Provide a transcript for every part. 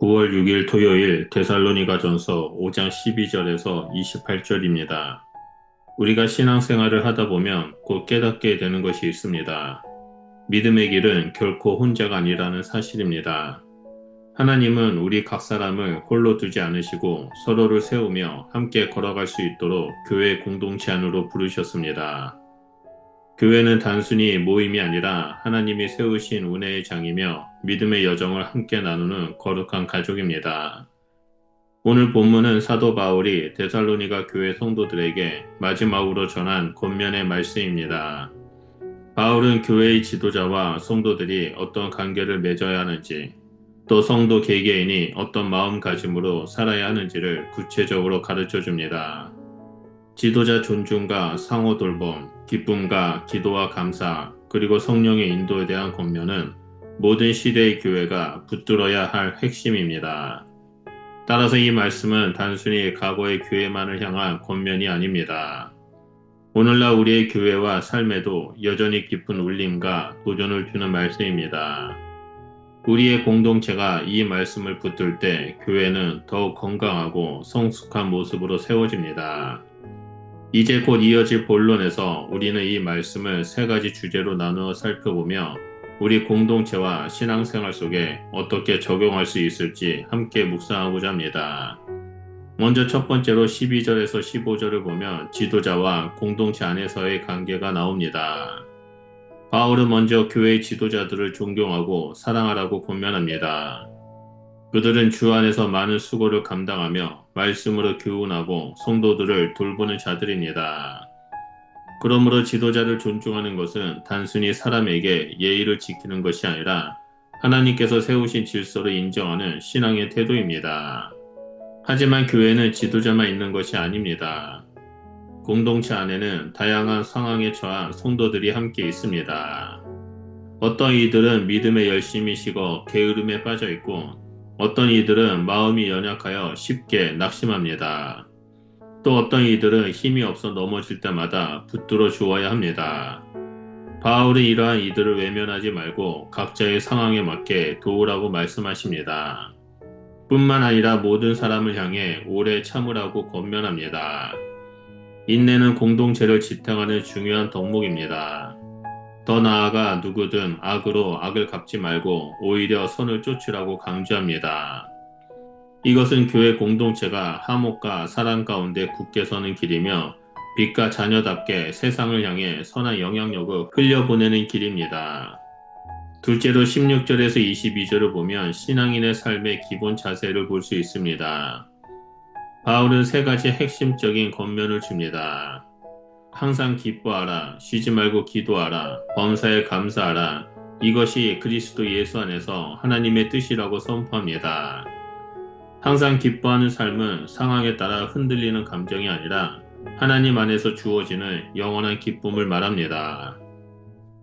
9월 6일 토요일 데살로니가 전서 5장 12절에서 28절입니다. 우리가 신앙생활을 하다 보면 곧 깨닫게 되는 것이 있습니다. 믿음의 길은 결코 혼자가 아니라는 사실입니다. 하나님은 우리 각 사람을 홀로 두지 않으시고 서로를 세우며 함께 걸어갈 수 있도록 교회 공동체 안으로 부르셨습니다. 교회는 단순히 모임이 아니라 하나님이 세우신 은혜의 장이며 믿음의 여정을 함께 나누는 거룩한 가족입니다. 오늘 본문은 사도 바울이 데살로니가 교회 성도들에게 마지막으로 전한 권면의 말씀입니다. 바울은 교회의 지도자와 성도들이 어떤 관계를 맺어야 하는지, 또 성도 개개인이 어떤 마음가짐으로 살아야 하는지를 구체적으로 가르쳐 줍니다. 지도자 존중과 상호 돌봄, 기쁨과 기도와 감사, 그리고 성령의 인도에 대한 권면은 모든 시대의 교회가 붙들어야 할 핵심입니다. 따라서 이 말씀은 단순히 과거의 교회만을 향한 권면이 아닙니다. 오늘날 우리의 교회와 삶에도 여전히 깊은 울림과 도전을 주는 말씀입니다. 우리의 공동체가 이 말씀을 붙들 때 교회는 더욱 건강하고 성숙한 모습으로 세워집니다. 이제 곧 이어질 본론에서 우리는 이 말씀을 세 가지 주제로 나누어 살펴보며 우리 공동체와 신앙생활 속에 어떻게 적용할 수 있을지 함께 묵상하고자 합니다. 먼저 첫 번째로 12절에서 15절을 보면 지도자와 공동체 안에서의 관계가 나옵니다. 바울은 먼저 교회의 지도자들을 존경하고 사랑하라고 권면합니다. 그들은 주 안에서 많은 수고를 감당하며 말씀으로 교훈하고 성도들을 돌보는 자들입니다. 그러므로 지도자를 존중하는 것은 단순히 사람에게 예의를 지키는 것이 아니라 하나님께서 세우신 질서를 인정하는 신앙의 태도입니다. 하지만 교회는 지도자만 있는 것이 아닙니다. 공동체 안에는 다양한 상황에 처한 성도들이 함께 있습니다. 어떤 이들은 믿음에 열심히 식어 게으름에 빠져 있고 어떤 이들은 마음이 연약하여 쉽게 낙심합니다. 또 어떤 이들은 힘이 없어 넘어질 때마다 붙들어 주어야 합니다. 바울이 이러한 이들을 외면하지 말고 각자의 상황에 맞게 도우라고 말씀하십니다. 뿐만 아니라 모든 사람을 향해 오래 참으라고 권면합니다. 인내는 공동체를 지탱하는 중요한 덕목입니다. 더 나아가 누구든 악으로 악을 갚지 말고 오히려 선을 쫓으라고 강조합니다. 이것은 교회 공동체가 화목과 사랑 가운데 굳게 서는 길이며 빛과 자녀답게 세상을 향해 선한 영향력을 흘려보내는 길입니다. 둘째로 16절에서 22절을 보면 신앙인의 삶의 기본 자세를 볼 수 있습니다. 바울은 세 가지 핵심적인 권면을 줍니다. 항상 기뻐하라. 쉬지 말고 기도하라. 범사에 감사하라. 이것이 그리스도 예수 안에서 하나님의 뜻이라고 선포합니다. 항상 기뻐하는 삶은 상황에 따라 흔들리는 감정이 아니라 하나님 안에서 주어지는 영원한 기쁨을 말합니다.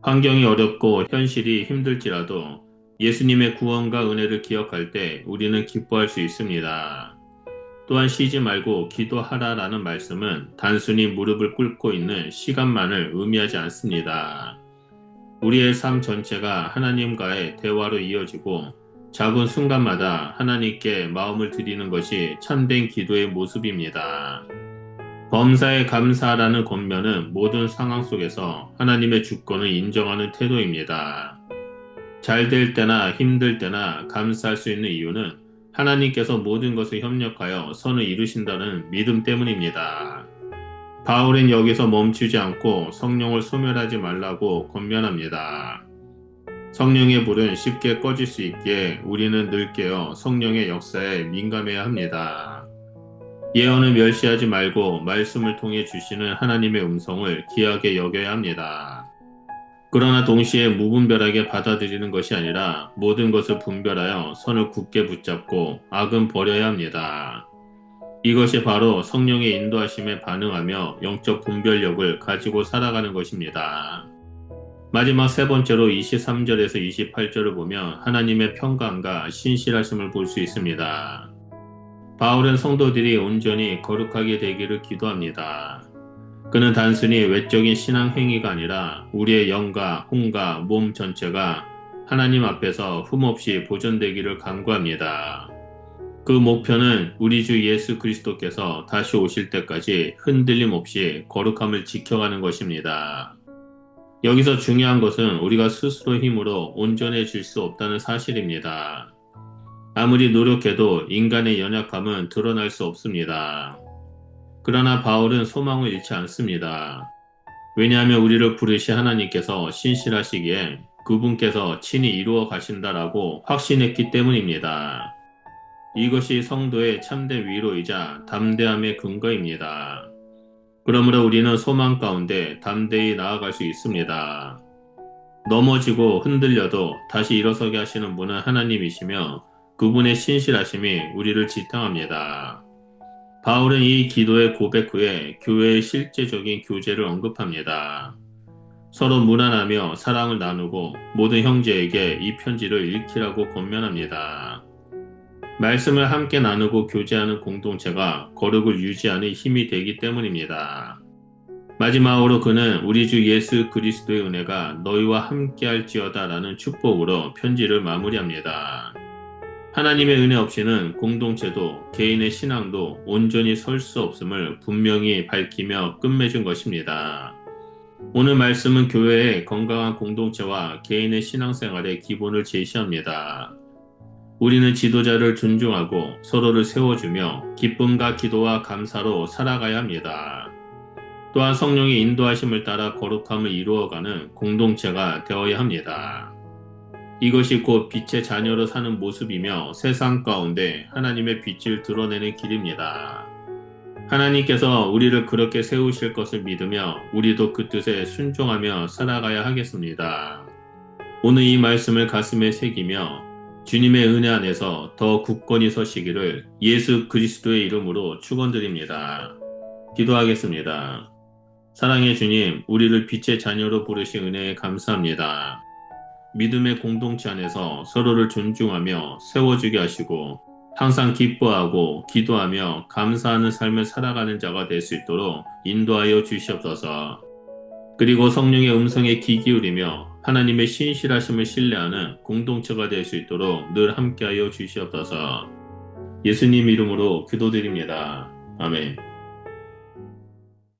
환경이 어렵고 현실이 힘들지라도 예수님의 구원과 은혜를 기억할 때 우리는 기뻐할 수 있습니다. 또한 쉬지 말고 기도하라라는 말씀은 단순히 무릎을 꿇고 있는 시간만을 의미하지 않습니다. 우리의 삶 전체가 하나님과의 대화로 이어지고 작은 순간마다 하나님께 마음을 드리는 것이 참된 기도의 모습입니다. 범사에 감사라는 권면은 모든 상황 속에서 하나님의 주권을 인정하는 태도입니다. 잘 될 때나 힘들 때나 감사할 수 있는 이유는 하나님께서 모든 것을 협력하여 선을 이루신다는 믿음 때문입니다. 바울은 여기서 멈추지 않고 성령을 소멸하지 말라고 권면합니다. 성령의 불은 쉽게 꺼질 수 있기에 우리는 늘 깨어 성령의 역사에 민감해야 합니다. 예언을 멸시하지 말고 말씀을 통해 주시는 하나님의 음성을 귀하게 여겨야 합니다. 그러나 동시에 무분별하게 받아들이는 것이 아니라 모든 것을 분별하여 선을 굳게 붙잡고 악은 버려야 합니다. 이것이 바로 성령의 인도하심에 반응하며 영적 분별력을 가지고 살아가는 것입니다. 마지막 세 번째로 23절에서 28절을 보면 하나님의 평강과 신실하심을 볼 수 있습니다. 바울은 성도들이 온전히 거룩하게 되기를 기도합니다. 그는 단순히 외적인 신앙 행위가 아니라 우리의 영과 혼과 몸 전체가 하나님 앞에서 흠없이 보존되기를 간구합니다. 그 목표는 우리 주 예수 그리스도께서 다시 오실 때까지 흔들림 없이 거룩함을 지켜가는 것입니다. 여기서 중요한 것은 우리가 스스로 힘으로 온전해질 수 없다는 사실입니다. 아무리 노력해도 인간의 연약함은 드러날 수 없습니다. 그러나 바울은 소망을 잃지 않습니다. 왜냐하면 우리를 부르신 하나님께서 신실하시기에 그분께서 친히 이루어 가신다라고 확신했기 때문입니다. 이것이 성도의 참된 위로이자 담대함의 근거입니다. 그러므로 우리는 소망 가운데 담대히 나아갈 수 있습니다. 넘어지고 흔들려도 다시 일어서게 하시는 분은 하나님이시며 그분의 신실하심이 우리를 지탱합니다. 바울은 이 기도의 고백 후에 교회의 실제적인 교제를 언급합니다. 서로 무난하며 사랑을 나누고 모든 형제에게 이 편지를 읽히라고 권면합니다. 말씀을 함께 나누고 교제하는 공동체가 거룩을 유지하는 힘이 되기 때문입니다. 마지막으로 그는 우리 주 예수 그리스도의 은혜가 너희와 함께 할지어다 라는 축복으로 편지를 마무리합니다. 하나님의 은혜 없이는 공동체도 개인의 신앙도 온전히 설 수 없음을 분명히 밝히며 끝맺은 것입니다. 오늘 말씀은 교회의 건강한 공동체와 개인의 신앙생활의 기본을 제시합니다. 우리는 지도자를 존중하고 서로를 세워주며 기쁨과 기도와 감사로 살아가야 합니다. 또한 성령의 인도하심을 따라 거룩함을 이루어가는 공동체가 되어야 합니다. 이것이 곧 빛의 자녀로 사는 모습이며 세상 가운데 하나님의 빛을 드러내는 길입니다. 하나님께서 우리를 그렇게 세우실 것을 믿으며 우리도 그 뜻에 순종하며 살아가야 하겠습니다. 오늘 이 말씀을 가슴에 새기며 주님의 은혜 안에서 더 굳건히 서시기를 예수 그리스도의 이름으로 축원드립니다. 기도하겠습니다. 사랑의 주님, 우리를 빛의 자녀로 부르신 은혜에 감사합니다. 믿음의 공동체 안에서 서로를 존중하며 세워주게 하시고 항상 기뻐하고 기도하며 감사하는 삶을 살아가는 자가 될 수 있도록 인도하여 주시옵소서. 그리고 성령의 음성에 귀 기울이며 하나님의 신실하심을 신뢰하는 공동체가 될 수 있도록 늘 함께하여 주시옵소서. 예수님 이름으로 기도드립니다. 아멘.